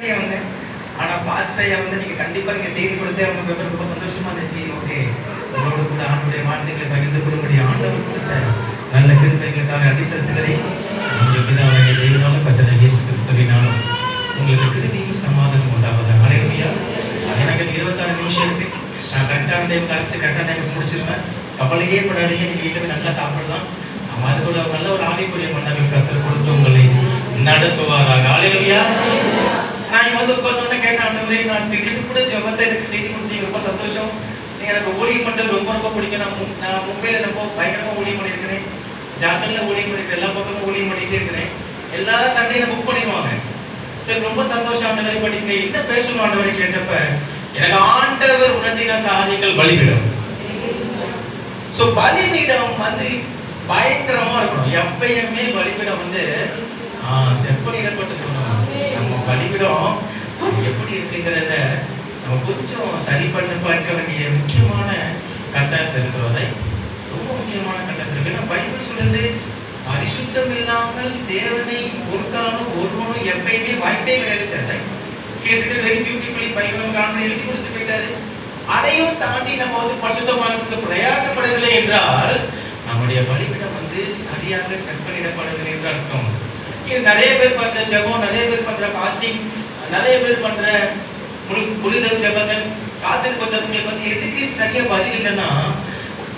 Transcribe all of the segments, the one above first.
நீங்க ஆனா பாஸ்டையா வந்து நீங்க கண்டிப்பா நீங்க செய்தி கொடுத்தே அவங்க ரொம்ப சந்தோஷமா இருந்துச்சு. ஓகே. உங்களோட கூட ஆண்டுடைய வார்த்தைகளை பகிர்ந்து கொள்ளும்படி ஆண்டவர் கொடுத்த நல்ல கிருபைகளுக்காக அடி செலுத்துகிறேன். உங்கள் பிதாவாகிய தெய்வனாலும் கத்தனை இயேசு கிறிஸ்துவினாலும் உங்களுக்கு கிருபியும் சமாதானம் உண்டாவதா அலையா எனக்கு இருபத்தாறு நிமிஷம் இருக்கு. நான் கரெக்டான டைம் கரெக்ட் கரெக்டான டைம் முடிச்சிருவேன். கவலையே படாதீங்க. நீங்கள் வீட்டில் நல்லா சாப்பிடலாம். ஆமா, அது கூட நல்ல ஒரு ஆவிக்குரிய மன்னர்கள் கத்தர் கொடுத்து உங்களை நடத்துவாராக. அலையா நான் இங்க வந்து உட்கார்ந்தோடனே கேட்டேன் ஆண்டவரே நான் திடீர்னு கூட ஜெபத்தை எனக்கு செய்தி முடிஞ்சு ரொம்ப சந்தோஷம். நீங்க எனக்கு ஊழியம் பண்ணுறது ரொம்ப ரொம்ப பிடிக்கும். நான் மு- நான் மும்பைல ரொம்ப பயங்கரமா ஊழியம் பண்ணியிருக்கிறேன். ஜார்க்கண்ட்ல ஊழியம் பண்ணிருக்கேன் எல்லா பக்கமும் ஊழியம் பண்ணிட்டே இருக்கிறேன். எல்லா சண்டையும் புக் பண்ணிடுவாங்க. சரி ரொம்ப சந்தோஷம் ஆண்டவரை. படிக்க என்ன பேசணும் ஆண்டவரை கேட்டப்ப எனக்கு ஆண்டவர் உணர்த்தின காரியங்கள் பலிபீடம். சோ பலிபீடம் வந்து பயங்கரமா இருக்கணும். எப்பயுமே பலிபீடம் வந்து செப்பனிடப்பட்டு செப்பனிடப்பட்டிருக்கணும் நம்ம பலிபீடம் எப்படி இருக்குங்கிறத நம்ம கொஞ்சம் சரி பண்ண பார்க்க வேண்டிய முக்கியமான கட்டத்தில் இருக்கிறதை ரொம்ப முக்கியமான கட்டத்தில் இருக்கு. ஏன்னா பைபிள் சொல்லுது பரிசுத்தம் இல்லாமல் தேவனை ஒரு ஒருவனும் எப்பயுமே வாய்ப்பே கிடையாது கேசுக்கு வெரி பியூட்டிஃபுல்லி பைபிள் காரணம் எழுதி கொடுத்து போயிட்டாரு. அதையும் தாண்டி நம்ம வந்து பரிசுத்தமாக பிரயாசப்படவில்லை என்றால் நம்முடைய பலிபிடம் வந்து சரியாக செட் பண்ணிடப்படவில்லை என்று அர்த்தம். நிறைய பேர் பண்ற ஜெபம் நிறைய பேர் பண்ற ஃபாஸ்டிங் நிறைய பேர் பண்ற புனி- புனித ஜெபங்கள் காத்திருப்பு ஜெபங்களுக்கு வந்து எதுக்கு சரியா பதில் இல்லைன்னா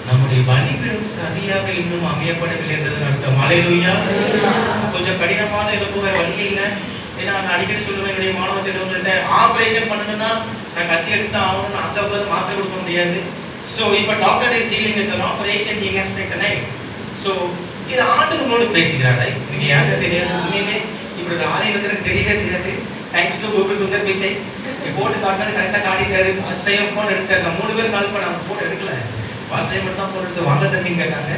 நம்முடைய பலிபீடம் சரியாக இன்னும் அமையப்படவில்லை என்றது அர்த்தம். அலையிலுயா? கொஞ்சம் கடினமான எனக்கு வேற வழி இல்லை. ஏன்னா நான் அடிக்கடி சொல்லுவேன் என்னுடைய மாணவ செல்வங்கள்ட்ட ஆப்ரேஷன் பண்ணணும்னா நான் கத்தி எடுத்து ஆகணும்னு நான் அங்க உட்காந்து மாத்திரை கொடுக்க முடியாது. ஸோ இப்போ doctor is dealing with operation operation so இது ஆண்டவங்களோடு பேசுகிறாரா நீங்க யாருக்கு தெரியாது? உண்மையிலே இவரோட ஆலயம் எனக்கு தெரியவே செய்யாது. Thanks to Google Sundar Pichai போட்டு காட்டினாரு கரெக்டாக காட்டிட்டாரு. ஃபர்ஸ்ட் ஃபோன் எடுத்தாரு நான் மூணு பேர் கால் பண்ண ஃபோன் எடுக்கல. ஃபர்ஸ்ட் டைம் மட்டும் தான் ஃபோன் எடுத்து வாங்க தம்பின்னு கேட்டாங்க.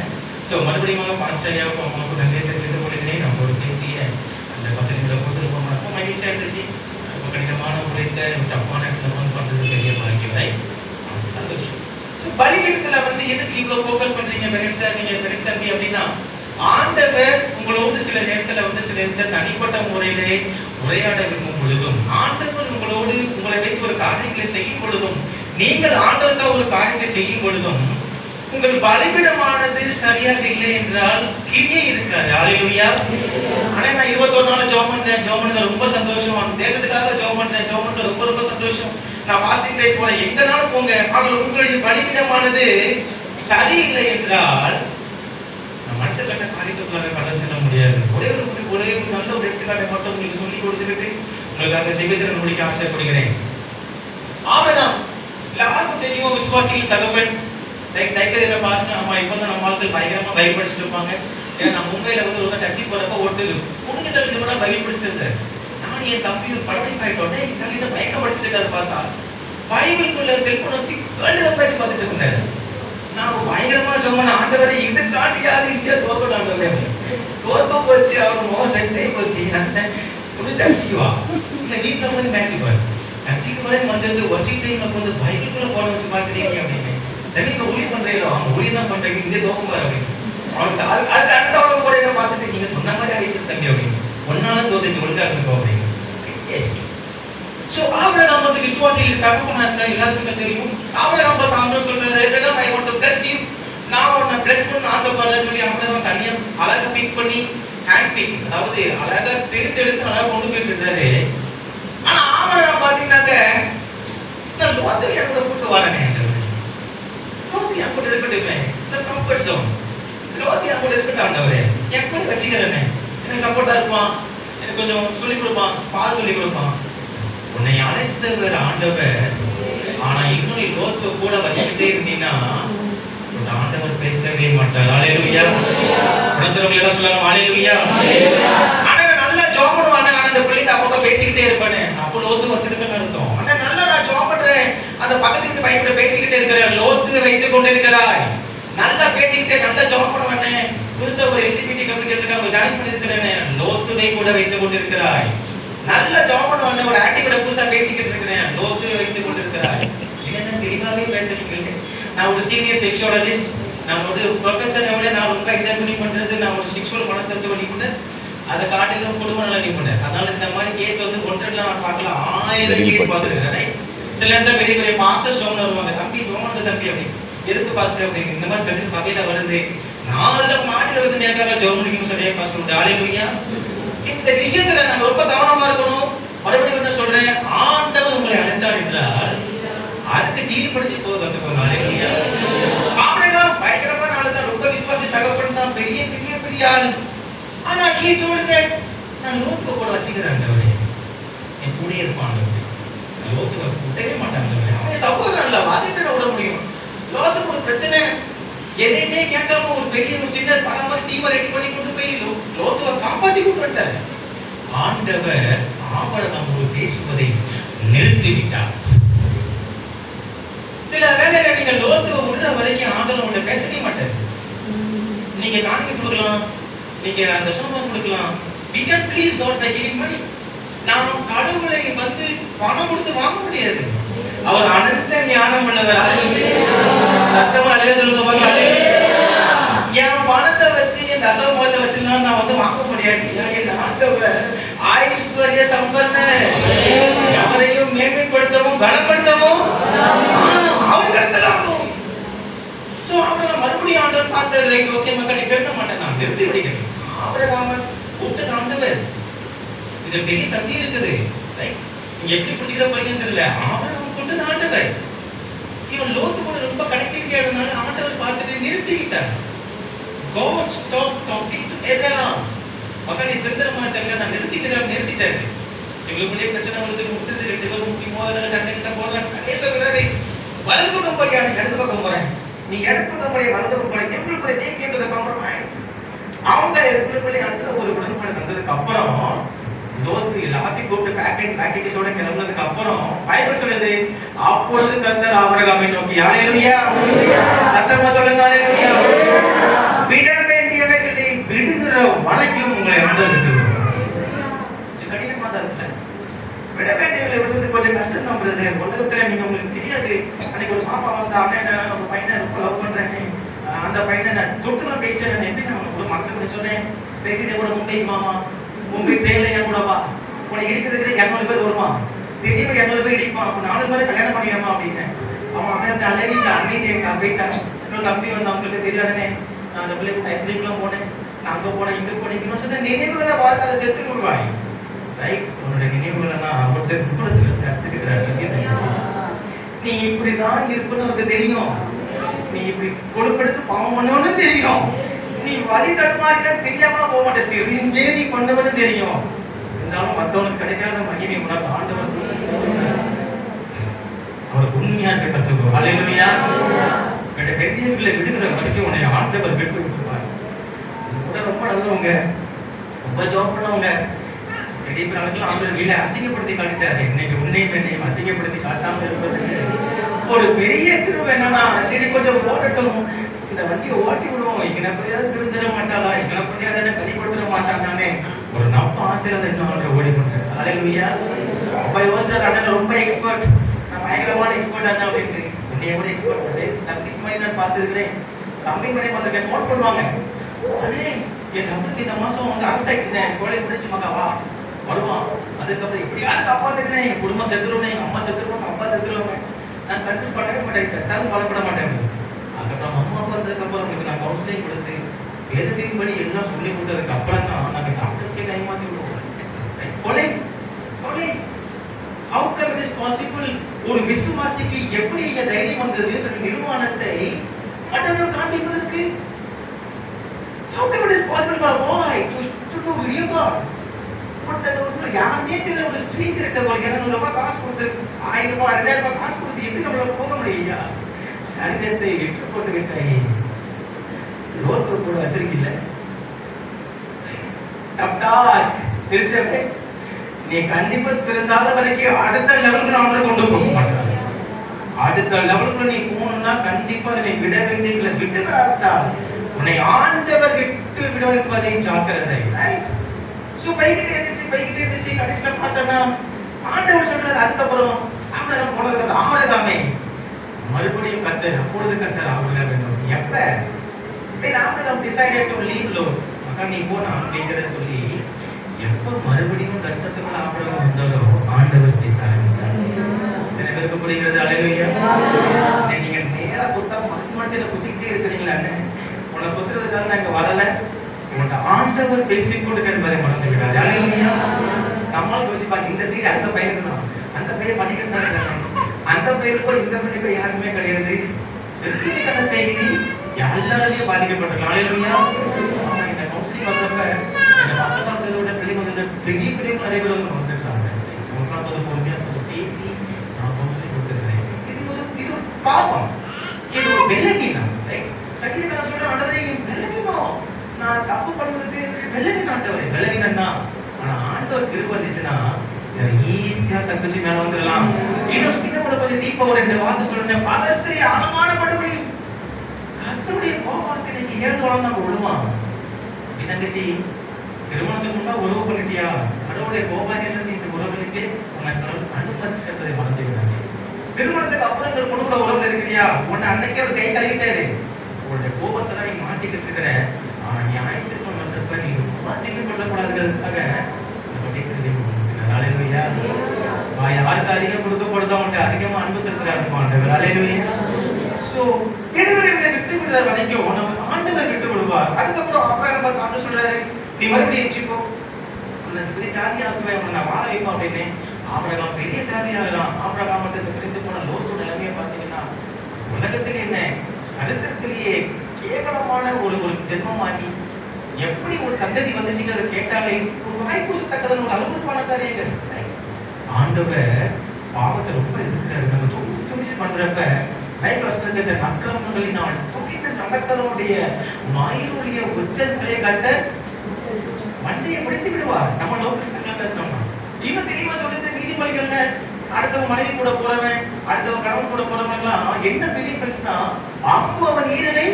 ஸோ மறுபடியும் ஃபர்ஸ்ட் ஐயா அம்மாவுக்கு நன்றி தெரிவித்து கொள்கிறேன் நம்மளோட பேசிய அந்த பத்து நிமிடம் போட்டு ரொம்ப ரொம்ப மகிழ்ச்சியாக இருந்துச்சு. ரொம்ப கடினமான உழைத்த டப்பான இடத்துல வந்து பண்ணுறது பெரிய பாக்கியவை சந்தோஷம் ஸோ பலிகிடத்தில் வந்து எதுக்கு இவ்வளோ ஃபோக்கஸ் பண்றீங்க? பெரிய சார் நீங்க பெரிய தம்பி அப்படின்னா ஆண்டவர் உங்களோடு சில நேரத்தில் வந்து சில நேரத்தில் தனிப்பட்ட முறையிலே உரையாட விரும்பும் பொழுதும் ஆண்டவர் உங்களோடு உங்களை வைத்து ஒரு காரியங்களை செய்யும் பொழுதும் நீங்கள் ஆண்டவருக்காக ஒரு காரியத்தை செய்யும் பொழுதும் உங்கள் பலிபிடமானது சரியாக இல்லை என்றால் கிரியே இருக்காது. அலையிலுயா ஆனா நான் இருபத்தொரு நாள் ஜோம் பண்றேன். ஜோம் பண்ண ரொம்ப சந்தோஷம். அந்த தேசத்துக்காக ஜோம் பண்றேன். ஜோம் பண்ணுறது ரொம்ப ரொம்ப சந்தோஷம். நான் பாசிட்டிவ் டே போறேன் எங்கனாலும் போங்க. ஆனால் உங்களுடைய பலிபிடமானது சரியில்லை என்றால் நம்ம அடுத்த கடன் கடந்து செல்ல முடியாது. ஒரே ஒரு ஒரே ஒரு நல்ல ஒரு எடுத்துக்காட்டை மட்டும் உங்களுக்கு சொல்லி கொடுத்துட்டு உங்களுக்காக ஜெயத்திரன் முடிக்க ஆசைப்படுகிறேன். ஆமெல்லாம் எல்லாருக்கும் தெரியும் விசுவாசிகள் தகவல் லைக் தயவுசெய்து என்ன பாருங்க. ஆமா இப்போ தான் நம்ம ஆட்கள் பயங்கரமா பைபிள் படிச்சுட்டு இருப்பாங்க. ஏன்னா நான் மும்பையில வந்து ஒரு சர்ச்சைக்கு போறப்ப ஒருத்தர் முடிஞ்ச ரெண்டு மணி பைபிள் படிச்சிருந்தேன் நான் என் தம்பி ஒரு பழமை ஆயிட்டோன்னே என் தள்ளிட்ட படிச்சுட்டு இருக்காரு பார்த்தா. பைபிள்குள்ள செல்போன் வச்சு வேர்ல்டு பேசி பார்த்துட்டு இருந்தாரு. நான் பயங்கரமா சொன்ன ஆண்டவரை இது காட்டியாது இந்தியா தோக்கணும் ஆண்டவரே தோத்து போச்சு அவன் மோசம் செட்டே போச்சு நான் சொன்னேன், புது சர்ச்சைக்கு வா இல்ல வீட்டுல வந்து மேட்ச் பாரு சர்ச்சைக்கு வரை வந்துட்டு ஒர்ஷிப் டைம்ல வந்து பைபிள்குள்ள போட வச்சு பார்க்குறீங்க அப்படின்னு தனி இப்ப ஊழி பண்றீங்களோ அவங்க ஊழி தான் பண்றீங்க இந்தியா தோக்கம் பாரு அப்படின்னு அவனுக்கு அது அடுத்த அடுத்தவங்க போட பார்த்துட்டு நீங்க சொன்ன மாதிரி அறிவிச்சு தம்பி அப்படின்னு ஒன்னாலும் தோத்துச்சு ஒழுங்கா இருந்துக்கோ அப்படின்னு எஸ் சோ ஆபிரகாம் வந்து விசுவாசிகளுக்கு தகப்பனா இருந்தார் எல்லாருக்குமே தெரியும். ஆபிரகாம் பார்த்து ஆண்டவர் சொல்றாரு Abraham I want to bless you நான் உன்னை பிளஸ் பண்ண ஆசைப்படுறேன்னு சொல்லி ஆபிரகாம் தனியா அழகா பிக் பண்ணி ஹேண்ட் பிக் அதாவது அழகா தெரிந்தெடுத்து அழகா கொண்டு போயிட்டு இருந்தாரு ஆனா ஆபிரகாம் பாத்தீங்கன்னாக்க நான் லோத்து என் கூட கூட்டு வரேன் லோத்து என் கூட இருக்கட்டுமே சார் கம்ஃபர்ட் ஜோன் லோத்து என் கூட இருக்கட்டும் ஆண்டவரே என் கூட வச்சுக்கிறேனே. எனக்கு சப்போர்ட்டா இருப்பான். எனக்கு கொஞ்சம் சொல்லிக் கொடுப்பான் பால் சொல்லிக் கொடுப்பான். உன்னை அழைத்தவர் ஆண்டவர். ஆனா இன்னும் நீ லோத்து கூட வச்சுக்கிட்டே இருந்தீங்கன்னா உன் ஆண்டவர் பேசவே மாட்டார். அலையலுயா உணர்ந்தவங்க எல்லாம் சொல்லுவாங்க அலையலுயா ஆனா நல்லா ஜாப் ஆனா அந்த பிள்ளைங்க அப்பப்ப பேசிக்கிட்டே இருப்பானே. அப்போ லோத்து வச்சிருக்கேன்னு அர்த்தம். ஆனா நல்லா நான் ஜாப் பண்றேன். அந்த பக்கத்து வீட்டு பையன் கூட பேசிக்கிட்டே இருக்கிறேன் லோத்து வைத்துக் கொண்டு இருக்கிறாய். நல்லா பேசிக்கிட்டே நல்லா ஜாப் பண்ணுவானே புதுசா ஒரு எக்ஸிபியூட்டிவ் கம்யூனிட்டி அவங்க ஜாயின் பண்ணிருக்கிறேனே லோத்துவை கூட வைத்துக் கொண்டிருக்கிறாய் நல்ல ஜாப் பண்ணுவானே ஒரு ஆண்டி கூட புதுசா பேசிக்கிட்டு இருக்கிறேன். லோத்துவை வைத்துக் கொண்டிருக்கிறாய். என்ன தெளிவாவே பேசுறீங்க நான் ஒரு சீனியர் செக்ஷுவாலஜிஸ்ட் நான் ஒரு ப்ரொஃபஸரை விட நான் ரொம்ப பண்ணி பண்றது நான் ஒரு செக்ஷுவல் மனத்தத்துவ நிபுணர் அதை காட்டிலும் குடும்ப நல நிபுணர் அதனால இந்த மாதிரி கேஸ் வந்து ஒன்றெல்லாம் நான் பார்க்கலாம். ஆயிரம் கேஸ். பார்த்துருக்கேன்? சில இடத்துல பெரிய பெரிய பாஸ்டர் ஸ்டோன் வருவாங்க. தம்பி ஜோமனுக்கு தம்பி அப்படி. எதுக்கு பாஸ்டர் அப்படி? இந்த மாதிரி பிரச்சனை சபையில வருது. நான் அதுல மாட்டில வந்து நேரக்காக ஜோமனுக்கு சொல்றேன் பாஸ்டர் உண்டு ஆலையா இந்த விஷயத்துல நம்ம ரொம்ப கவனமா இருக்கணும். மறுபடியும் என்ன சொல்றேன் ஆண்டவர் உங்களை அழைத்தார் என்றால் அதுக்கு கீழ்ப்படுத்தி போகுது கத்துக்கோங்க. ஆலையா ஆபிரகாம் பயங்கரமான ஆளு தான் ரொம்ப விசுவாசி தகப்பன் தான். பெரிய பெரிய பெரிய ஆள். ஆனா கீ told நான் லோத்து கூட வச்சுக்கிறேன் என் கூட இருப்பான் ஆண்டவரே நான் மாட்டாங்க அவன் சகோதரன் இல்ல வாதிட்டு விட முடியும். லோத்துக்கு ஒரு பிரச்சனை. எதையுமே கேட்காம ஒரு பெரிய ஒரு சின்ன பணம் மாதிரி டீமை ரெடி பண்ணி கொண்டு போய் லோ- லோத்துவை காப்பாத்தி கொண்டு வந்துட்டாரு. ஆண்டவர் ஆபரணம் பேசுவதை நிறுத்திவிட்டார். சில வேலையில நீங்க லோத்துவை விடுற வரைக்கும் ஆண்டவர் உங்களை பேசவே மாட்டேன் நீங்க காணிக்க கொடுக்கலாம் நீங்க அந்த சோமம் கொடுக்கலாம். We can please God by giving நாம் கடவுளை வந்து பணம் கொடுத்து வாங்க முடியாது. அவர் அனந்த ஞானம் உள்ளவர். சத்தமா அலைய சொல்லுங்க என் பணத்தை வச்சு என் வச்சுலாம் நான் வந்து ஏன் என் ஆண்டவர் ஐஸ்வர்ய சம்பன்னர் எவரையும் மேன்மைப்படுத்தவும் கனப்படுத்தவும் அவர் கடத்தலாகும் சோ ஆபிரகாம் மறுபடியும் ஆண்டவர் பார்த்தாரு. ஓகே மக்களை திருத்த மாட்டேன் நான். நிறுத்தி விடுகிறேன். ஆபிரகாம கூப்பிட்டு ஆண்டவர் இது பெரிய சக்தி இருக்குது. நீங்க எப்படி புரிஞ்சுக்கிற போறீங்கன்னு தெரியல. ஆபிரகாம் கொண்டு ஆண்டவர் இவன் லோத்து கூட ரொம்ப கனெக்டிவிட்டி ஆனதுனால ஆண்டவர் பார்த்துட்டு நிறுத்திக்கிட்டார். God stopped talking to Abraham நீ திருந்தர மாட்டாங்க நான் நிறுத்திக்கிறேன் நிறுத்திட்டேன். எங்களுக்குள்ளே பிரச்சனை வருது முட்டுது ரெண்டு பேரும் முட்டி மோதல சண்டை கிட்ட போறாங்க கடைசி சொல்றாரு வலது பக்கம் போறியா நான் இடது பக்கம் போறேன். நீ இடது பக்கம் போறிய வலது பக்கம் போறேன் எங்களுக்குள்ள they came அவங்க எங்களுக்குள்ளே நடந்த ஒரு உடன்பாடு வந்ததுக்கு அப்புறம் லோத்து எல்லாத்தையும் கூப்பிட்டு பேக்கெட் பேக்கேஜோட கிளம்புனதுக்கு அப்புறம் பைபிள் சொல்லுது அப்பொழுது கர்த்தர் ஆபிரகாமை நோக்கி. ஹalleluya. சத்தமா சொல்லுங்க விட வேண்டியவைகளை விடுகிற வரைக்கும் உங்களை வந்து கடினமா தான் விட வேண்டியவர்களை விடுறது கொஞ்சம் கஷ்டம் தான் பிரதர். உலகத்துல நீங்க உங்களுக்கு தெரியாது. அன்னைக்கு ஒரு பாப்பா வந்து அண்ணன் ஒரு பையனை ரொம்ப லவ் பண்றேன்னு அந்த பையனை நான் தொட்டுலாம் பேசுறேன் எப்படி நான் உங்களுக்கு மக்கள் கூட சொன்னேன். பேசிட்டே கூட மும்பை மாமா மும்பை ட்ரெயின்ல என் கூட வா. உனக்கு இடிக்கிறதுக்கு இரநூறு பேர் வருமா? திடீர்னு இரநூறு பேர் இடிப்பான். அப்போ நாலு பேர் கல்யாணம் பண்ணிடுமா அப்படின்னு அவன் அவன் அந்த அழகி அன்னைக்கு எங்க போயிட்டான். இன்னும் தம்பி வந்து அவங்களுக்கு தெரியாதுனே. நான் அந்த பிள்ளைக்கு ஐஸ்கிரீம்லாம் போனேன் நான் அங்கே போனேன் இங்கே போனேன் இங்கே சொன்ன நினைவுகளை வாழ்க்கை அதை செத்து விடுவாய் ரைட் உன்னோட நினைவுகள்லாம் ஒருத்தர் தூரத்துல கற்றுக்கிறாரு நீ இப்படிதான் இருப்புன்னு உனக்கு தெரியும். நீ இப்படி கொடுப்படுத்து பாவம் பண்ணணும்னு தெரியும். நீ வழி தடுமாறினா தெரியாம போக மாட்டேன். தெரிஞ்சே நீ பண்ணவன்னு தெரியும். இருந்தாலும் மற்றவனுக்கு கிடைக்காத மகிமை உனக்கு ஆண்டவர் அவர் உண்மையா இருக்க கத்துக்கோ அலையிலுயா விட வெள்ளியர்களை விடுகிற வரைக்கும் ஆண்டவர் விட்டு விட்டுருப்பார் கூட ரொம்ப நல்லவங்க. ரொம்ப ஜாப் பண்ணவங்க. பெரிய பெரிய ஆண்டவர் வீட அசிங்கப்படுத்தி காட்டிட்டாரு. இன்னைக்கு உன்னையும் என்னையும் அசிங்கப்படுத்தி காட்டாமல் இருப்பதுக்கு ஒரு பெரிய கிருபை என்னன்னா சரி கொஞ்சம் ஓடட்டும். இந்த வண்டியை ஓட்டி விடுவோம். இங்கே எப்படியாவது திருந்திட மாட்டாளா? இங்கே எப்படியாவது என்ன வெளிப்படுத்திட மாட்டாங்கன்னு ஒரு நம்ப ஆசீர்வாதம் இன்னும் அவர்கள் ஓடி பண்றாரு அலையிலுயா அப்ப யோசிச்சார் அண்ணன் ரொம்ப எக்ஸ்பர்ட் நான் பயங்கரமான எக்ஸ்பர்ட் அண்ணா அப்படின்னு உன்னைய கூட எக்ஸ்பர்ட் தம்பி மாதிரி நான் பார்த்துருக்கிறேன். தம்பி மாதிரி பார்த்துருக்கேன் நோட் பண்ணுவாங்க அதே என் தம்பிக்கு இந்த மாசம் வந்து அரஸ்ட் ஆயிடுச்சுனே கோழை பிடிச்சு மகா வருவான். அதுக்கப்புறம் எப்படியாவது காப்பாத்துக்கிறேன் என் குடும்பம் செத்துருவேன் எங்க அம்மா செத்துருவாங்க அப்பா செத்துருவாங்க. நான் கன்சிடர் பண்ணவே மாட்டேன் செத்தாலும் கவலைப்பட மாட்டேன். அதுக்கப்புறம் அம்மா வந்ததுக்கு வந்ததுக்கப்புறம் உங்களுக்கு நான் கவுன்சிலிங் கொடுத்து வேதத்தின் படி எல்லாம் சொல்லி கொடுத்ததுக்கு அப்புறம் தான் நாங்கள் டாக்டர்ஸ்க்கே டைம் மாற்றி விடுவோம். கொலை. கொலை. Out come is possible possible? ஒரு விசுவாசிக்கு எப்படி தைரியம் வந்தது? இந்த நிர்மாணத்தை மற்றவர்கள் காண்பிப்பதற்கு How come it is possible for a boy to, to do video call? யாருமே தெரியாத ஒரு ஸ்ட்ரீஞ்சர்கிட்ட ஒரு இருநூறு ரூபாய் காசு கொடுத்து ஆயிரம் ரூபாய் ரெண்டாயிரம் ரூபாய் காசு கொடுத்து எப்படி நம்மளால போக முடியா சரீரத்தை விட்டு போட்டு விட்டாயே. லோத்து கூட வச்சிருக்கீல்ல? நீ கண்டிப்பா திருந்தாத வரைக்கும் அடுத்த லெவலுக்கு நான் கொண்டு போக மாட்டேன் அடுத்த லெவலுக்கு நீ போகணும்னா கண்டிப்பா அதை விட வேண்டியதுல விட்டு காட்டா உன்னை ஆண்டவர் விட்டு விட இருப்பதை ஜாக்கிரதை. சோ பைக்கிட்டே இருந்துச்சு பைக்கிட்டே இருந்துச்சு கடைசியில பார்த்தோம்னா ஆண்டவர் சொல்றாரு அதுக்கப்புறம் ஆபிரகாம் போனதுக்கு ஆபிரகாமே மறுபடியும் கத்தர் அப்பொழுது கத்தர் ஆமரகம் நோக்கி எப்ப? ஆமரகம் டிசைடட் டு லீவ் லோ. மகன் நீ போனா அப்படிங்கிறத சொல்லி எப்போ மறுபடியும் தரிசனத்துக்குள்ள ஆமரகம் வந்தாரோ ஆண்டவர் பேச எத்தனை பேருக்கு புரிகிறது? அலையிலையா நீங்க நேரா குத்தா மனசு மனசுல குத்திக்கிட்டே இருக்கிறீங்களான்னு உன்னை குத்துறதுக்காக நாங்க வரல. உன்கிட்ட ஆண்டவர் பேசி கொடுக்க என்பதை மறந்து விடாது. அலையிலையா நம்மளும் யோசிப்பாங்க இந்த சீட் அந்த பையனுக்கு தான். அந்த பையன் பண்ணிக்கிட்டு தான் அந்த பையனுக்கும் இந்த பையனுக்கும் யாருமே கிடையாது. திருச்சிக்கான செய்தி எல்லாரையும் பாதிக்கப்பட்டிருக்கலாம். அலையிலையா இந்த கவுன்சிலிங் வந்தப்ப என்ன பசங்க வந்ததை பிள்ளைங்க வந்ததை பெரிய பெரிய நிறைய பேர் வந்து வந்துருக்காங்க உங்களாம் போது பொறுமையா கொஞ்சம் பேசி நான் கவுன்சிலிங் கொடுத்துருக்கிறேன் இது ஒரு இது ஒரு பாவம் இது ஒரு வெள்ளக்கீனம் சங்கீதக்காரன் சொல்ற ஆண்டவரே வெள்ளக்கீனம் நான் தப்பு பண்ணுறதுக்கு வெள்ளக்கீனம் ஆண்டவரே வெள்ளக்கீனம்னா ஆனா ஆண்டவர் கிருப ஈஸியா தப்பிச்சு மேல வந்துடலாம். இன்னும் ஸ்கிட்ட கூட கொஞ்சம் டீப்பா ஒரு ரெண்டு வார்த்தை சொல்றேன் பகஸ்திரி ஆழமான படுகொலை கர்த்தருடைய கோபாக்கினைக்கு ஏது வளர்ந்தா விழுவான் நீ தங்கச்சி திருமணத்துக்கு முன்னா உறவு பண்ணிட்டியா? கடவுளுடைய கோபாக்கியம் இந்த உறவுகளுக்கு உனக்கு கடவுள் அனுமதிச்சிருப்பதை மறந்து திருமணத்துக்கு அப்புறம் இந்த பொண்ணு கூட உறவுல இருக்கிறியா? உன்னை அன்னைக்கே ஒரு கை கழுவிட்டாரு. உன்னுடைய கோபத்துல நீ மாட்டிக்கிட்டு இருக்கிற ஆனா நியாயத்துக்கு வந்தப்ப நீ ரொம்ப சீக்கிரம் பண்ணக்கூடாதுங்கிறதுக்காக அலையிலுயா யாருக்கு அதிகம் கொடுக்க உண்டு அதிகமா அன்பு செலுத்துறாரு ஆண்டவர் அலையிலுயா சோ இடைவெளிகளை விட்டு விடுற வரைக்கும் நம்ம ஆண்டவர் விட்டு விடுவார். அதுக்கப்புறம் அப்புறம் ஆண்டு சொல்றாரு நீ மறுபடியும் பெரிய ஜாதியாக்குவேன் உன்னை நான் வாழ வைப்போம் அப்படின்னு ஆபிரகாம் பெரிய ஜாதியாகிறான். ஆபிரகாம் மட்டும் பிரிந்து போன லோத்து நிலைமையை பார்த்தீங்கன்னா உலகத்தில் என்ன? சரித்திரத்திலேயே கேவலமான ஒரு ஒரு ஜென்மமாகி எப்படி ஒரு சந்ததி வந்துச்சுன்னு அதை கேட்டாலே ஒரு வாய் பூசத்தக்கதுன்னு ஒரு அனுபவமான காரியங்கள் ஆண்டவர் பாவத்தை ரொம்ப எதிர்க்கிறாரு. நம்ம தொழில் பண்றப்ப பைபிள் வசனத்தை இந்த அக்கிரமங்களினால் துணிந்து நடக்கிறவனுடைய மயிலுடைய உச்சங்களை கட்ட வண்டியை முடித்து விடுவார். நம்ம லோகஸ்தங்களா பேசணும்னா இவன் தெளிவா சொல்லிட்டு நீதிபதிகள்ல அடுத்தவன் மனைவி கூட போறவன் அடுத்தவன் கணவன் கூட போறவன் எல்லாம் என்ன பெரிய பிரச்சனை? அம்பு அவன் ஈரலை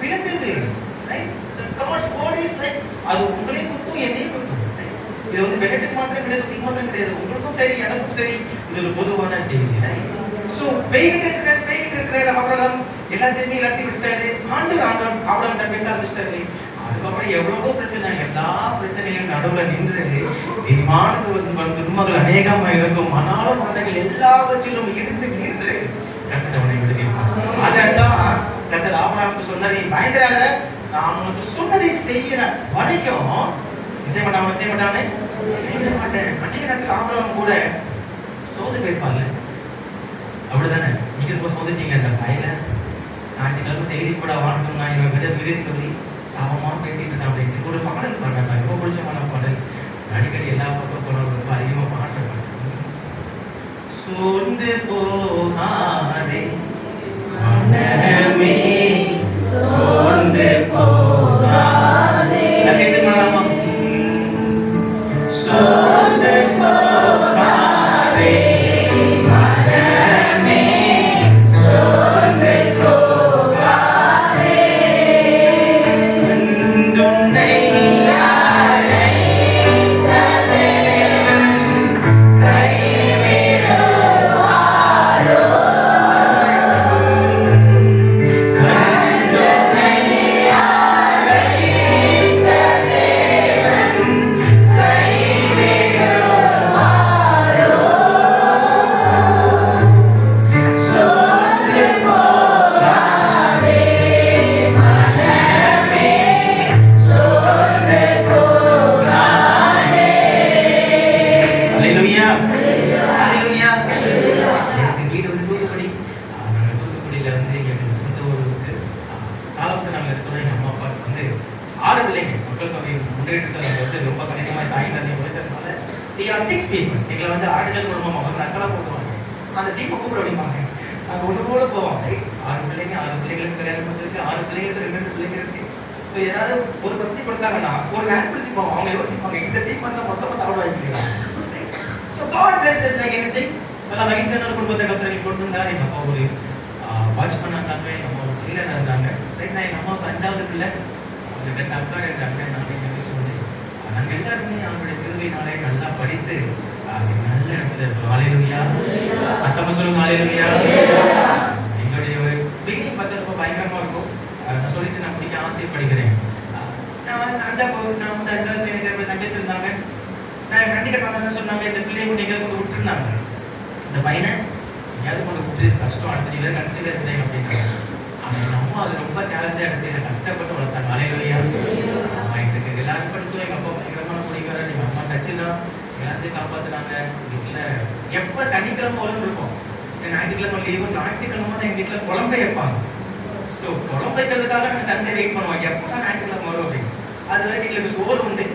பிளந்தது right The God's word is அது உங்களையும் குத்தும் என்னையும் குத்தும் இது வந்து வெங்கட்டுக்கு மாத்திரம் கிடையாது உங்களுக்கு மாத்திரம் கிடையாது. உங்களுக்கும் சரி எனக்கும் சரி. இது ஒரு பொதுவான செய்தி சோ பெய்கிட்டு இருக்கிற பெய்கிட்டு இருக்கிற அப்புறம் எல்லாத்தையுமே இல்லாட்டி விட்டாரு ஆண்டு ஆண்டவன் அவளை பேச ஆரம்பிச்சிட்டாரு. அதுக்கப்புறம் எவ்வளவோ பிரச்சனை எல்லா பிரச்சனையும் நடுவுல நின்று தீர்மானத்து வரும் துன்பங்கள் அநேகமா இருக்கும். ஆனாலும் மனங்கள் எல்லாவற்றிலும் இருந்து நின்று கத்தர் அவனை விடுவிப்பார். அதான் கத்தர் ஆபராமுக்கு சொன்னார் நீ பயந்துராத நான் உனக்கு சொன்னதை செய்யற வரைக்கும் செய்ய மாட்டான் செய்ய மாட்டானே. கைவிட மாட்டேன் அநேக நேரத்தில் கூட சோர்ந்து பேசுவாங்க அப்படிதானே நீங்க ரொம்ப சோதிச்சீங்க அந்த பையல. ஞாயிற்றுக்கிழமை செய்தி கூட வான்னு சொன்னா இவன் விட விடுன்னு சொல்லி சமமா பேசிட்டு இருக்கான் அப்படின்ட்டு. ஒரு பாடல் பாடுறாங்க ரொம்ப பிடிச்சமான பாடல். அடிக்கடி எல்லா பக்கம் போனவங்க ரொம்ப அதிகமா பாடுறாங்க சோர்ந்து போகாதே ரைட் நான் எங்கள் அம்மாவுக்கு அஞ்சாவது பிள்ளை. அவங்க ரெண்டு அக்கா ரெண்டு அண்ணன் அப்படின்னு சொல்லி சொன்னேன் நாங்கள் எல்லாருமே அவங்களுடைய திருவினாலே நல்லா படித்து ஆஹ், நல்ல இடத்துல இருக்கோம் ஆலையிலுயா சொல்லுங்க ஆலையிலுயா எங்களுடைய ஒரு பிகினிங் பார்த்து ரொம்ப பயங்கரமா இருக்கும். ஆஹ், நான் சொல்லிட்டு நான் பிடிக்க ஆசைப்படுகிறேன் ஆஹ், நான் அஞ்சாவது நான் வந்து அஞ்சாவது எனக்கு தங்கச்சி இருந்தாங்க நான் கண்டிப்பாக என்ன சொன்னாங்க இந்த பிள்ளையை கொண்டு எங்கேயாவது கொண்டு விட்டுருந்தாங்க இந்த பையனை எங்கேயாவது கொண்டு விட்டு கஷ்டம் அடுத்த பேர் கடைசியில் இருக்கிறேன் அப்படின்னாங்க. அம்மா அது ரொம்ப சேலஞ்சாக எடுத்து என்னை கஷ்டப்பட்டு வளர்த்தாங்க அலையிலையா அவன் எங்களுக்கு எல்லாரும் படிக்கும். எங்கள் அப்பா பயங்கரமான பிடிக்கிறார் எங்கள் அம்மா டச்சு தான் எல்லாத்தையும் காப்பாற்றுனாங்க வீட்டில் எப்போ சனிக்கிழமை வரும் இருக்கும். ஞாயிற்றுக்கிழமை லீவு ஞாயிற்றுக்கிழமை தான் எங்கள் வீட்டில் குழம்பு வைப்பாங்க. ஸோ குழம்பு வைக்கிறதுக்காக நாங்கள் சண்டே வெயிட் பண்ணுவோம். எப்போ தான் ஞாயிற்றுக்கிழமை வரும் அப்படின்னு. அது வரைக்கும் எங்களுக்கு சோறு உண்டு.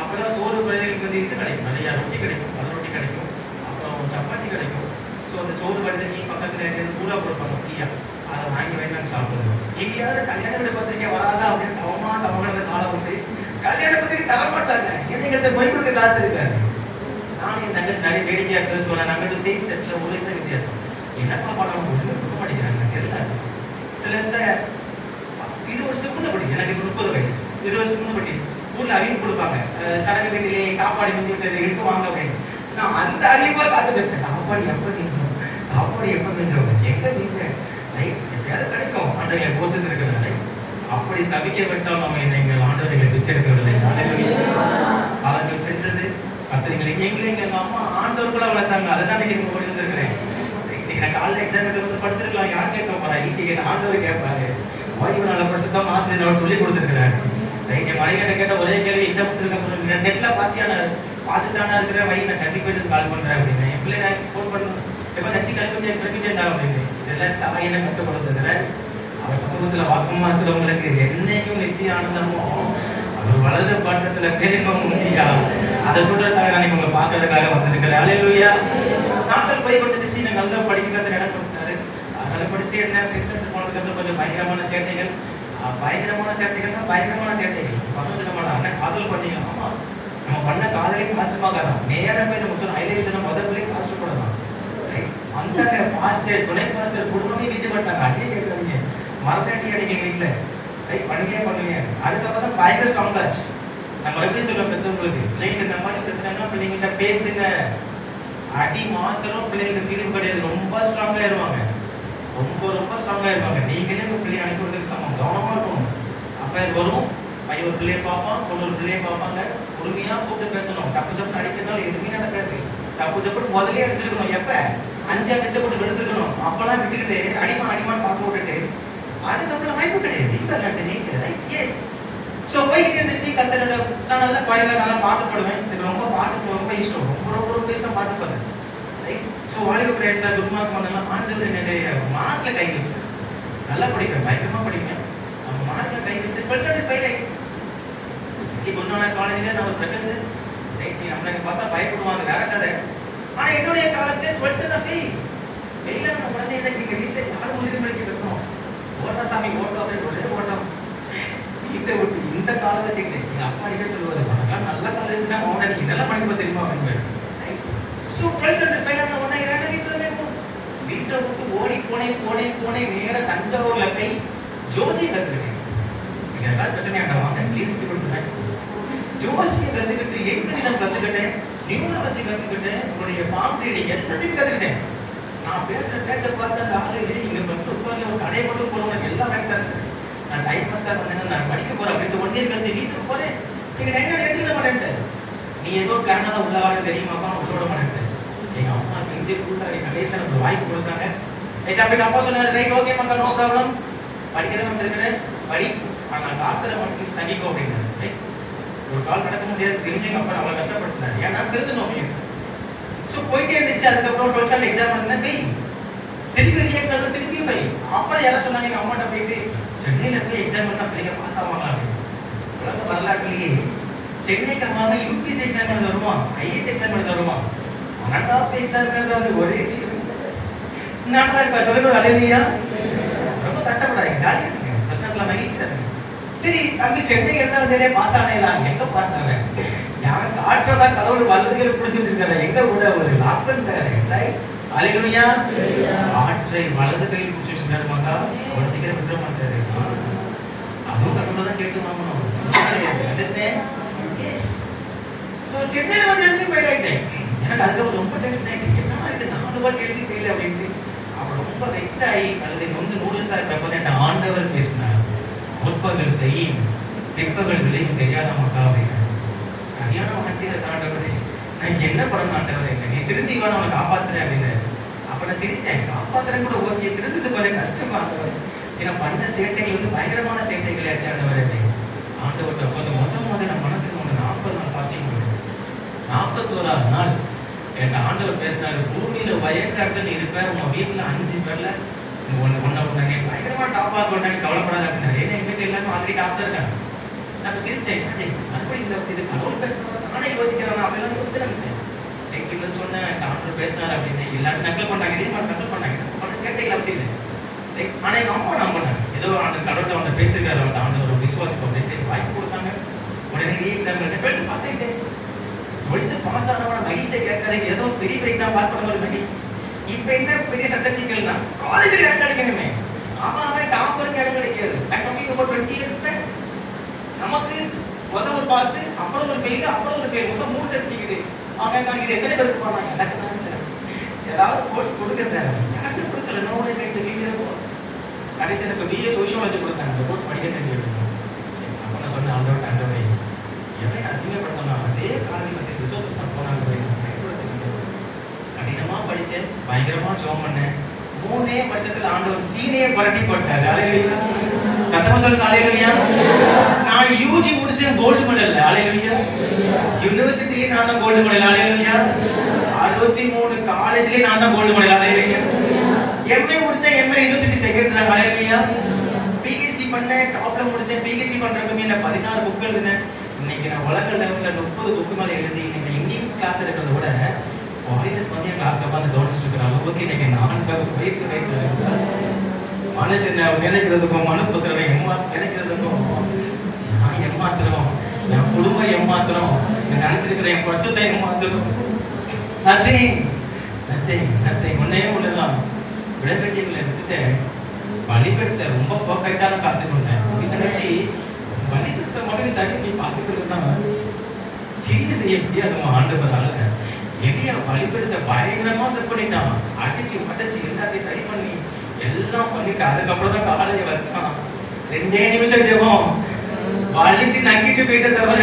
அப்போதான் சோறு குழந்தைகளுக்கு வந்து இது கிடைக்கும். நிறையா ரொட்டி கிடைக்கும். பல ரொட்டி கிடைக்கும். அப்புறம் சப்பாத்தி கிடைக்கும். ஸோ அந்த சோறு வடிதண்ணி பக்கத்தில் எங்கேயாவது பூரா கொடுப்பாங்க ஃப்ரீயாக அதை வாங்கி வாங்கி நாங்கள் சாப்பிடுவோம். எங்கேயாவது கல்யாண வீடு பத்திரிக்கை வராதா அப்படின்னு அவமான தவங்கிறது காலம் வந்து கல்யாண பத்திரிக்கை தர மாட்டாங்க. ஏன்னா போய் கொடுக்க காசு இருக்காது. நானும் என் தங்கச்சி நிறைய வேடிக்கையாக பேசுவேன் நாங்கள் சேம் செட்டில் ஒரு வயசு வித்தியாசம். என்னப்பா பண்ணணும் ஒன்றுமே கொடுக்க மாட்டேங்கிறாங்க. தெரியல. சில இந்த இது வருஷத்துக்கு முன்னபடி எனக்கு முப்பது வயசு. இருபது வருஷத்துக்கு முன்னபடி ஊர்ல அறிவு கொடுப்பாங்க. சடங்கு வீட்டிலே சாப்பாடு மிஞ்சி விட்டது எடுத்து வாங்க அப்படின்னு. நான் அந்த அறிவா காத்துட்டு இருக்கேன். சாப்பாடு எப்போ மிஞ்சோம் சாப்பாடு எப்போ மிஞ்சோம் எங்க மிஞ்சேன் ரைட் எப்பயாவது கிடைக்கும்? ஆண்டவர்களை போசத்து அப்படி தவிக்க விட்டால் நம்ம என்ன எங்கள் ஆண்டவர்களை பிச்செடுக்கவில்லை காலங்கள் சென்றது கத்திரிங்களை எங்களை எங்க அம்மா ஆண்டவர்களா வளர்த்தாங்க. அதை தான் இன்னைக்கு ஓடி வந்திருக்கிறேன். இன்னைக்கு நான் காலைல எக்ஸாம் வந்து படுத்திருக்கலாம். யார் கேட்க போறா? இன்னைக்கு என்ன ஆண்டவர் கேட்பாரு? ஓய்வு நல்ல பிரசுத்தம் ஆசிரியர் அவர் சொல்லி கொடுத்துருக்கிறாரு. என் மனைவிட்ட கேட்ட ஒரே கேள்வி எக்ஸாம் சொல்லுங்க நெட்ல பாத்தியான நான் பார்த்துட்டானா இருக்கிற வை நான் சர்ச்சைக்கு போயிட்டு கால் பண்றேன் அப்படின்னு. என் பிள்ளை நான் ஃபோன் பண்ணுறேன் எப்ப சர்ச்சை கிளம்பிட்டே கிளம்பிட்டேன் அப்படின்னு. இதெல்லாம் தாயின அவர் சமூகத்துல வாசமா இருக்கிறவங்களுக்கு என்னைக்கும் நித்திய ஆனந்தமும் அவர் வலது பாசத்துல பேரின்பம் முடியா அதை சொல்றதுக்காக நான் உங்களை பார்க்கறதுக்காக வந்திருக்கிறேன். அலையிலுயா நாட்கள் போய் கொண்டுச்சு நான் நல்லா படிக்கிறது இடம் கொடுத்தாரு அதனால படிச்சுட்டே என்ன டென்ஷன் போனதுக்கு கொஞ்சம் பயங்கரமான சேட்டைகள். பயங்கரமான சேட்டைகள்னா பயங்கரமான சேட்டைகள். பசங்க சொல்ல மாட்டாங்க காதல் பண்ணீங்க ஆமா. நம்ம பண்ண காதலையும் கஷ்டமாகாதான் நேர போய் நம்ம சொல்ல ஐலேஜ் சொன்ன கஷ்டப்படலாம் அந்த பாஸ்டர் துணை பாஸ்டர் குடும்பமே வீட்டு பண்ணாங்க அடியே கேட்கறீங்க மறந்தாட்டி அடிக்க எங்க ஐ ரைட் பண்ணுங்க பண்ணுங்க அதுக்கப்புறம் ஃபைவ் பயங்கர ஸ்ட்ராங் ஆச்சு நம்ம எப்படி சொல்ல பெற்றவங்களுக்கு பிள்ளைங்க இந்த மாதிரி பிரச்சனைனா பிள்ளைங்கிட்ட பேசுங்க. அடி மாத்திரம் பிள்ளைங்களுக்கு தீர்வு கிடையாது. ரொம்ப ஸ்ட்ராங்கா இருவாங்க ரொம்ப ரொம்ப ஸ்ட்ராங்கா இருப்பாங்க. நீங்களே உங்க பிள்ளைய அனுப்பிவிடுறதுக்கு சமம். கவனமா இருக்கணும். அஃபேர் வரும். பையன் ஒரு பிள்ளைய பார்ப்பான். பொண்ணு ஒரு பிள்ளைய பார்ப்பாங்க. பொறுமையா கூப்பிட்டு பேசணும். தப்பு தப்பு அடிக்கிறதால எதுவுமே நடக்காது. தப்பு தப்பு முதலே அடிச்சிருக்கணும். எப்ப? அஞ்சு அடிச்சு போட்டு விழுந்துக்கணும் அப்பெல்லாம் விட்டுக்கிட்டு அடிமா அடிமான்னு பார்க்க விட்டுட்டு. அதுக்கப்புறம் வாய்ப்பு கிடையாது. இப்ப நேச்சர் ரைட் எஸ் ஸோ போய்கிட்டு இருந்துச்சு. கத்தரோட நான் நல்லா குழந்தை நல்லா பாட்டு பாடுவேன். எனக்கு ரொம்ப பாட்டு ரொம்ப இஷ்டம். ரொம்ப ரொம்ப ரொம்ப இஷ்டம் பாட்டு சொல்றேன் ரைட் ஸோ வாழ்க்கை பிரயத்ன துர்மார்க்கம் பண்ணலாம் ஆண்டவர் என்னுடைய மார்க்ல கை வச்சு. நல்லா படிப்பேன் பயங்கரமா படிப்பேன். அந்த மார்க்ல கை வச்சு பெர்சன்ட் ஃபெயில் ஆயிட்டு இப்போ நான் காலேஜ்ல நான் ஒரு ப்ரொஃபஸர் ரைட் நீ நம்மளுக்கு பார்த்தா பயப்படுவாங்க வேற கதை. ஆனா என்னுடைய காலத்துல டுவெல்த் நம்பி ஃபெயில் ஃபெயிலான உடனே எனக்கு எங்க வீட்டுல யாரும் முஸ்லீம் படிக்க வைக்கணும் ஓட்ட சாமி ஓட்டம் அப்படின்னு ஒரே ஓட்டம் வீட்டை விட்டு இந்த காலம் வச்சுக்கிட்டேன் எங்க அப்பா அடிக்கடி சொல்லுவாரு? உனக்கெல்லாம் நல்ல காலம் இருந்துச்சுன்னா அவனை நீ இதெல்லாம் படிக்க தெரியுமா? அப்படின்னு ஸோ ப்ரெசன்ட் ஃபைனல் உடனே இரண்டு வீட்டில் வீட்டை விட்டு ஓடி போனேன் போனேன் போனேன் நேர தஞ்சாவூர்ல போய் ஜோசியம் கத்துக்கிட்டேன். நீங்க ஏதாவது பிரச்சனை ஆண்டாவாங்க ப்ளீஸ் கொடுத்துருவேன் ஜோசியம் கத்துக்கிட்டு எங்க நான் கத்துக்கிட்டேன்? நியூமராலஜி கத்துக்கிட்டேன் உங்களுடைய பாம் எல்லாத்தையும் கத்துக்கிட்டேன் நான் பேசுற பேச்ச பார்த்து அந்த ஆளு "ஏய், இங்க மட்டும் உட்காந்து ஒரு கடை மட்டும் போறவங்க எல்லாம் கரெக்டா இருக்கு. நான் டைம் பாஸ் பண்ணேன் நான் படிக்க போறேன் அப்படின்ட்டு ஒன் இயர் கழிச்சு வீட்டுக்கு போறேன். நீங்க நைன் ஏற்றுக்க மாட்டேன்ட்டு. நீ ஏதோ பிளானா உள்ளவாட தெரியுமாப்பா நான் உள்ள விட மாட்டேன் எங்க அம்மா கெஞ்சி கொடுத்தாரு கடைசியில் எனக்கு வாய்ப்பு கொடுத்தாங்க. ரைட் அப்படி அப்பா சொன்னாரு ரைட் ஓகே மக்கள் நோ ப்ராப்ளம் படிக்கிறத வந்திருக்கிறேன் படி ஆனால் காசுல மட்டும் தங்கிக்கோ அப்படின்னு ஒரு கால் நடக்க முடியாது தெரிஞ்சவங்க அப்பா அவ்வளவு கஷ்டப்படுத்தினாரு. ஏன்னா திருந்தணும் அப்படின்னு ஸோ போயிட்டே இருந்துச்சு. அதுக்கப்புறம் டுவெல்த் ஸ்டாண்டர்ட் எக்ஸாம் இருந்தேன் போய் திருப்பி ரீஎக்ஸாம் திருப்பி போய் அப்புறம் யாரும் சொன்னாங்க எங்க அம்மாட்ட போயிட்டு சென்னையில போய் எக்ஸாம் பண்ணா பிள்ளைங்க பாஸ் ஆவாங்களா? உலக வரலாற்றுலயே சென்னைக்கு அம்மாவை யூபிஎஸ் எக்ஸாம் எழுத வருமா? ஐஎஸ் எக்ஸாம் எழுத வருமா? டாப் எக்ஸாம் எழுத வந்து ஒரே நாட்டில் இருப்பா சொல்லுங்க அலையிலையா ரொம்ப கஷ்டப்படாதீங்க. ஜாலியாக இருங்க. பிரசனத்துல மகிழ்ச்சியாக இருங்க. சரி தம்பி சென்னை எழுத வந்தே பாஸ் ஆனேலாம் எங்க பாஸ் ஆவேன் யாருக்கு ஆற்றதா கடவுள் வலதுகள் பிடிச்சி வச்சிருக்காரு. எங்க விட ஒரு லாக் பண்ணிட்டாரு அலையிலையா ஆற்றை வலது கையில் பிடிச்சி வச்சிருக்காரு மக்கா அவ்வளவு சீக்கிரம் விட்டுற மாட்டாரு. அதுவும் கடவுளை தான் கேட்டு வாங்கணும். ஸோ சென்னையில் வந்து எழுதி ஃபெயில் ஆகிட்டேன் எனக்கு அதுக்கப்புறம் ரொம்ப டென்ஷன் ஆகிட்டு என்னடா இது? நாலு வாட்டி எழுதி ஃபெயில் அப்படின்ட்டு. அப்போ ரொம்ப வெக்ஸ் ஆகி அல்லது வந்து நூடுல்ஸாக இருக்கிறப்ப தான் என் ஆண்டவர் பேசினார். முற்பகல் செய்யும் திப்பங்கள் விலையும் தெரியாத மக்கா சரியான வார்த்தையா தாண்டவரே நான் என்ன பண்ணணும் ஆண்டவரே நீ திருந்தி வா அவனை காப்பாத்துறேன் அப்படின்னு அப்ப நான் சிரிச்சேன் காப்பாத்துறேன் கூட ஓகே திருந்தது கொஞ்சம் கஷ்டமா இருந்தவர் ஏன்னா பண்ண சேட்டைகள் வந்து பயங்கரமான சேட்டைகள் ஆச்சு ஆண்டவர் ஆண்டவர்கிட்ட உட்காந்து முத முதல்ல நான் மனதுக்கு ஒன்று நாற்பது நாள் பாஸ்டிங் பண்ணுறேன் நாற்பத்தோராவது நாள். என் ஆண்டவர் பேசினாரு பூமியில வயக்காட்டு இருப்பேன் இருப்ப உங்க வீட்டுல அஞ்சு பேர்ல ஒன்று ஒன்ன விட்டாங்க நீ பயங்கரமா டாப்பா கொண்டாடி கவலைப்படாத அப்படின்னா ஏன்னா எங்கள் வீட்டுல எல்லாரும் ஆல்ரெடி டாப் தான் இருக்காங்க. நான் சிரிச்சேன் "அடேய், மறுபடியும் இந்த இது கடவுள் பேசுறத நானே யோசிக்கிறேன் அப்படிலாம் யோசிச்சு நினைச்சேன். எனக்கு இல்லை சொன்னேன் டாக்டர் பேசினார் அப்படின்னு. எல்லாரும் நக்கல் பண்ணாங்க இதே மாதிரி நக்கல் பண்ணாங்க. பண்ண சேட்டைகள் அப்படின்னு Like, ஆனா எங்க அம்மா நம்பினாங்க ஏதோ அந்த கடவுள்கிட்ட அவன் பேசிருக்காரு அவன் அவன் ஒரு விசுவாசிப்பு அப்படின்னு. வாய்ப்பு கொடுத்தாங்க. உடனே ரீ எக்ஸாம் டுவெல்த் பாஸ் ஆகிட்டேன் டுவெல்த் பாஸ் ஆனவன் மகிழ்ச்சியை கேட்காதீங்க. ஏதோ பெரிய பெரிய எக்ஸாம் பாஸ் பண்ண ஒரு மகிழ்ச்சி. இப்ப என்ன பெரிய சட்ட சிக்கல்னா காலேஜ்ல இடம் கிடைக்கணுமே அவன் அவன் டாப்பருக்கு இடம் கிடைக்காது நான் டாக்கிங் டுவெண்ட்டி இயர்ஸ் நமக்கு முத ஒரு பாஸ் அப்புறம் ஒரு பெயில் அப்புறம் ஒரு பெயில் மொத்தம் மூணு சர்டிஃபிகேட் அவங்க நான் இது எத்தனை பேருக்கு போனாங்க எனக்கு தான் சார் ஏதாவது கோர்ஸ் கொடுங்க சார் யாருக்கு கொடுக்கல. No one is right to give the course கடைசி எனக்கு பிஏ சோஷியாலஜி கொடுத்தாங்க. அந்த கோர்ஸ் படிக்க தெரிஞ்சு அப்ப நான் சொன்னேன் ஆண்டவர் ஆண்டவரே எவன் அசிங்கப்படுத்தணும் அதே காலேஜ் பத்தி ரிசோர்ஸ் போனாங்க கடினமா படித்தேன் பயங்கரமா ஜோம் பண்ணேன். மூணே வருஷத்துல ஆண்டவர் சீனையே புரட்டி போட்டார். அலையிலையா. சத்தமா சொல்லுங்க அலையிலையா. நான் யூஜி முடிச்சேன் கோல்டு மெடல் அலையிலையா. யூனிவர்சிட்டிலேயே நான் தான் கோல்டு மெடல் அலையிலையா. அறுபத்தி மூணு காலேஜ்லயே நான் தான் கோல்டு மெடல் அலையிலையா. எம்ஏ முடிச்சேன் எம்ஏ யூனிவர்சிட்டி செகண்ட் ரேங்க் அலையிலையா. பிஹெச்டி பண்ணேன் டாப்ல முடிச்சேன். பிஹெச்டி பண்றதுக்கு என்ன பதினாறு புக் எழுதினேன். இன்னைக்கு நான் உலக லெவலில் முப்பது புக்கு மேலே எழுதி இன்னைக்கு இங்கிலீஷ் கிளாஸ் எடுக்கிறத விட ஃபாரினர்ஸ் வந்து என் கிளாஸ்ல உட்காந்து கவனிச்சுட்டு இருக்கிற அளவுக்கு இன்னைக்கு நான் வயிற்று வயிற்று மனுஷன் நினைக்கிறதுக்கும் மனு எம்மா நினைக்கிறதுக்கும் நான் ஏமாத்துறோம் என் குடும்பம் ஏமாத்துறோம் நான் நினைச்சிருக்கிற என் பசுத்தை ஏமாத்துறோம் நத்திங் நத்திங் நத்திங் ஒன்னே ஒண்ணுதான். விட வேண்டியவங்களை விட்டுட்டு பலிபெடுத்த ரொம்ப பர்ஃபெக்டான காத்துக்கொண்டேன் இதை வச்சு பலிபெடுத்த மட்டும் சரி நீ பார்த்துக்கிட்டு தான் கிரியை செய்ய ஆண்டு ஆண்டவரால. எலியா பலிபெடுத்த பயங்கரமா செட் பண்ணிட்டான். அடிச்சு மடச்சு எல்லாத்தையும் சரி பண்ணி எல்லாம் பண்ணிட்டு அதுக்கப்புறம் தான் காலையை வச்சான். ரெண்டே நிமிஷம் ஜெபம். வலிச்சு நக்கிட்டு போயிட்ட தவிர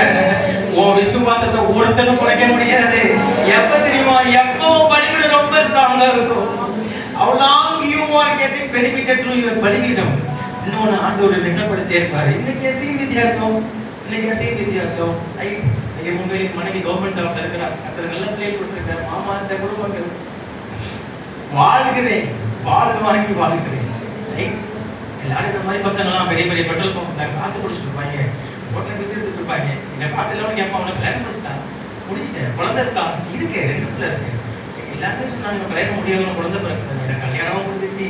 உன் விசுவாசத்தை ஒருத்தனும் குறைக்க முடியாது. எப்ப தெரியுமா? எப்போ பலிபீட ரொம்ப ஸ்ட்ராங்கா இருக்கும். how long you are getting benefited through your பலிபீடம். இன்னொன்னு ஆண்டு ஒரு நிகழ்படுத்தே இருப்பாரு? இன்னைக்கு எசையும் வித்தியாசம். இன்னைக்கு எசையும் வித்தியாசம். ஐ ஐயா மனைவி கவர்மெண்ட் ஜாப்ல இருக்கிறார். அத்தனை நல்ல பிள்ளைகள் கொடுத்துருக்காரு. மாமா இந்த குடும்பங்கள். வாழ்கிறேன். வாழ் வாங்கி வாழ்கிறேன். எல்லாரும் இந்த மாதிரி பசங்க எல்லாம் பெரிய பெரிய பெட்ரோல் பம்ப்ல காத்து குடிச்சிட்டு இருப்பாங்க. உடனே வச்சிருந்துட்டு இருப்பாங்க. இந்த பார்த்து எல்லாம் கேட்பா அவனை பிளான் முடிச்சிட்டான் முடிச்சிட்டேன் குழந்தை இருக்கான் இருக்கு. ரெண்டு பிள்ளை இருக்கு. எல்லாருமே சொன்னாங்க கல்யாணம் முடியாதவங்க குழந்தை பிறகு எனக்கு கல்யாணமும் முடிஞ்சிச்சு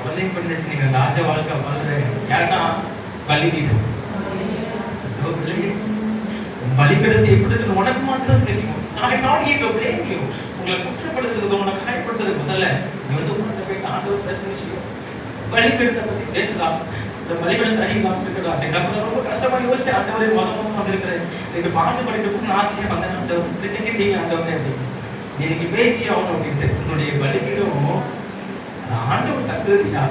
குழந்தையும் பிறந்துச்சு நீங்கள் ராஜ வாழ்க்கை வாழ்ற யாருன்னா? பள்ளி வீடு. கிறிஸ்தவ பலிபீடத்தை எப்படி இருக்குன்னு உனக்கு மாத்திரம் தெரியும். நான் not here to blame you உங்களை குற்றப்படுத்துறதுக்கு உனக்கு காயப்படுத்துறதுக்கு முதல்ல நீ வந்து உங்கள்கிட்ட போய் ஆண்டவர் பேச விஷயம் பலிபீடத்தை பத்தி பேசலாம். இந்த பலிபீடம் சரி பார்த்துக்கலாம். எனக்கு ரொம்ப கஷ்டமா யோசிச்சு ஆண்டவரே முத முதல்ல வந்திருக்கிறேன் எனக்கு பாட்டு படிக்கிறதுக்கு ஆசையா வந்தேன். ஆண்டவர் பிரசங்கிட்டீங்க ஆண்டவரே அப்படின்னு. நீ இன்னைக்கு பேசி ஆகணும் அப்படின்ட்டு உன்னுடைய பலிபீடம் ஆண்டவர் தக்குறதுயா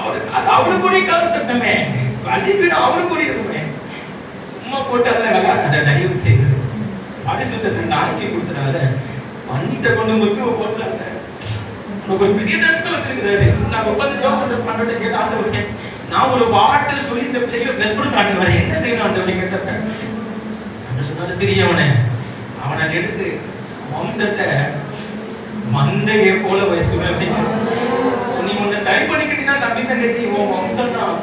அவருக்கு அது அவருக்குரிய கான்செப்டமே பலிபீடம் அவருக்குரியதுமே. சும்மா போட்டால அதை தயவு செய்து. பரிசுத்தத்தை நாய்க்கு கொடுத்தனால மண்ணிட்ட கொண்டு முத்துவ போட்டாங்க ஒரு பெரிய தரிசனம் வச்சிருக்கிறாரு. நான் உட்காந்து ஜோபத்தில் பண்ணோட கேட்ட ஆண்டவருக்கு நான் ஒரு வார்த்தை சொல்லி இந்த பிள்ளைகளை பிளஸ் பண்ண ஆண்டவர் என்ன செய்யணும் ஆண்டவரை கேட்டப்ப? அப்படின்னு சொன்னாலும் சிறியவனே அவனை. எடுத்து வம்சத்தை மந்தையை போல வைத்துவேன் அப்படின்னு. நீ உன்னை சரி பண்ணிக்கிட்டீங்கன்னா தம்பி தங்கச்சி உன் வம்சம் தான்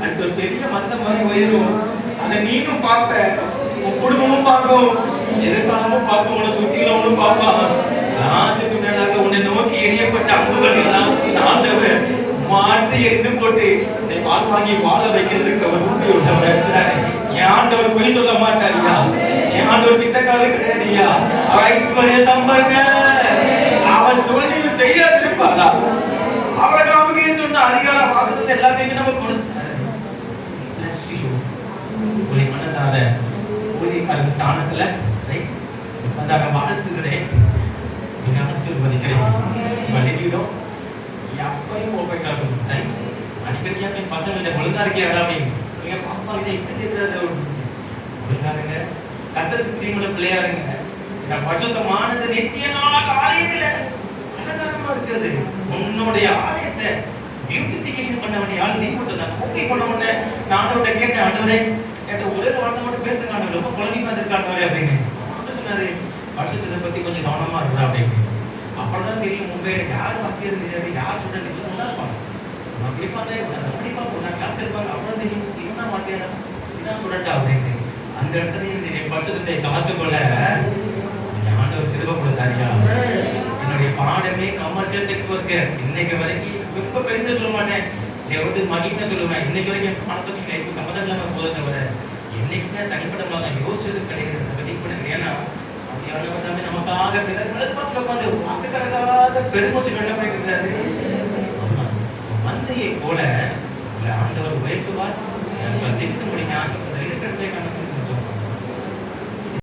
அடுத்த ஒரு பெரிய மந்த மாதிரி உயரும். அதை நீனும் பார்ப்ப உன் குடும்பமும் பார்க்கும் எதிர்காலமும் பார்க்கும் உன்னை சுத்திகளவனும் பார்ப்பான் ராத்துக்கு மேலாக உன்னை நோக்கி எரியப்பட்ட அம்புகள் எல்லாம் ஆண்டவர் மாற்றி எரிந்து போட்டு உன்னை வாழ் வாங்கி வாழ வைக்கிறதுக்கு அவர் உண்மை உள்ளவர் இருக்கிறாரு என் ஆண்டவர் பொய் சொல்ல மாட்டாரியா? என் ஆண்டவர் பிச்சைக்காரர் கிடையாதுயா? அவர் ஐஸ்வர்ய சம்பங்க அவர் சொல்லி செய்யாதிருப்பாரா அவர் நமக்கு சொன்ன அதிகார வாக்குறுதி எல்லாத்தையுமே நம்ம கொடுத்து Bless you. உங்களை ஊதியக்காரன் ஸ்தானத்துல right? அதாக வாழ்த்துகிறேன் நீங்க ஆசீர்வதிக்கிறேன் வலிவிடும் எப்பயும் ஓப்பன் ஆகும் ரைட் அடிக்கடியா என் பசங்க ஒழுங்கா இருக்கியாடா அப்படின்னு நீங்க பாப்பா கிட்ட இப்படி பேசுறது ஒழுங்காருங்க கத்தருக்கு பிரியமுள்ள பிள்ளையாருங்க நான் பசுத்தமானது நித்திய நாளாக ஆலயத்துல அலங்காரமா இருக்கிறது. உன்னுடைய ஆலயத்தை பியூட்டிஃபிகேஷன் பண்ண வேண்டிய ஆள் நீ மட்டும் தான் ஓகே பண்ண உடனே நான் கேட்டேன் ஆண்டவரே கேட்ட ஒரே ஒரு வார்த்தை மட்டும் பேசுங்க ஆண்டவர் ரொம்ப காட்டுவாரு அப்படின்னு ஆண்டவர் சொன்னாரு? பரிசுத்தத்தை பத்தி கொஞ்சம் கவனமா இருந்தா அப்படின்னு அப்புறம் தெரியும் மும்பை யார் வாத்தியம் தெரியாது யார் சொல்றது நல்லா இருப்பாங்க. அப்படி பார்த்தா அப்படி பார்ப்போம். நான் கிளாஸ் இருப்பாங்க அப்புறம் தெரியும் இவனா வாத்தியாரா இதான் சொல்லட்டா அப்படின்னு அந்த இடத்துல என்னுடைய வருஷத்தை காத்துக்கொள்ள ஆண்டவர் கிருப கொடுத்தாரியா. என்னுடைய பாடமே கமர்ஷியல் செக்ஸ் ஒர்க்கர் இன்னைக்கு வரைக்கும் ரொம்ப பெருமை சொல்ல மாட்டேன். தேவது மகிமை சொல்லுவேன். இன்னைக்கு வரைக்கும் பணத்தை சம்மதம் இல்லாம போதை தவிர அப்படின்னு தனிப்பட்ட நான் யோசிச்சது கிடையாது. அதை பத்தி கூட ஏன்னா அப்படியானவர் தாமே நமக்காக பிறகு பஸ்ல உட்காந்து வாக்கு கடக்காத பெருமூச்சு வெள்ள போயிருக்கிறாரு மந்தையை போல ஆண்டவர் உயர்த்துவார். ஜெயிக்க முடியும் ஆசைப்படுற இருக்கிறதே கணக்கு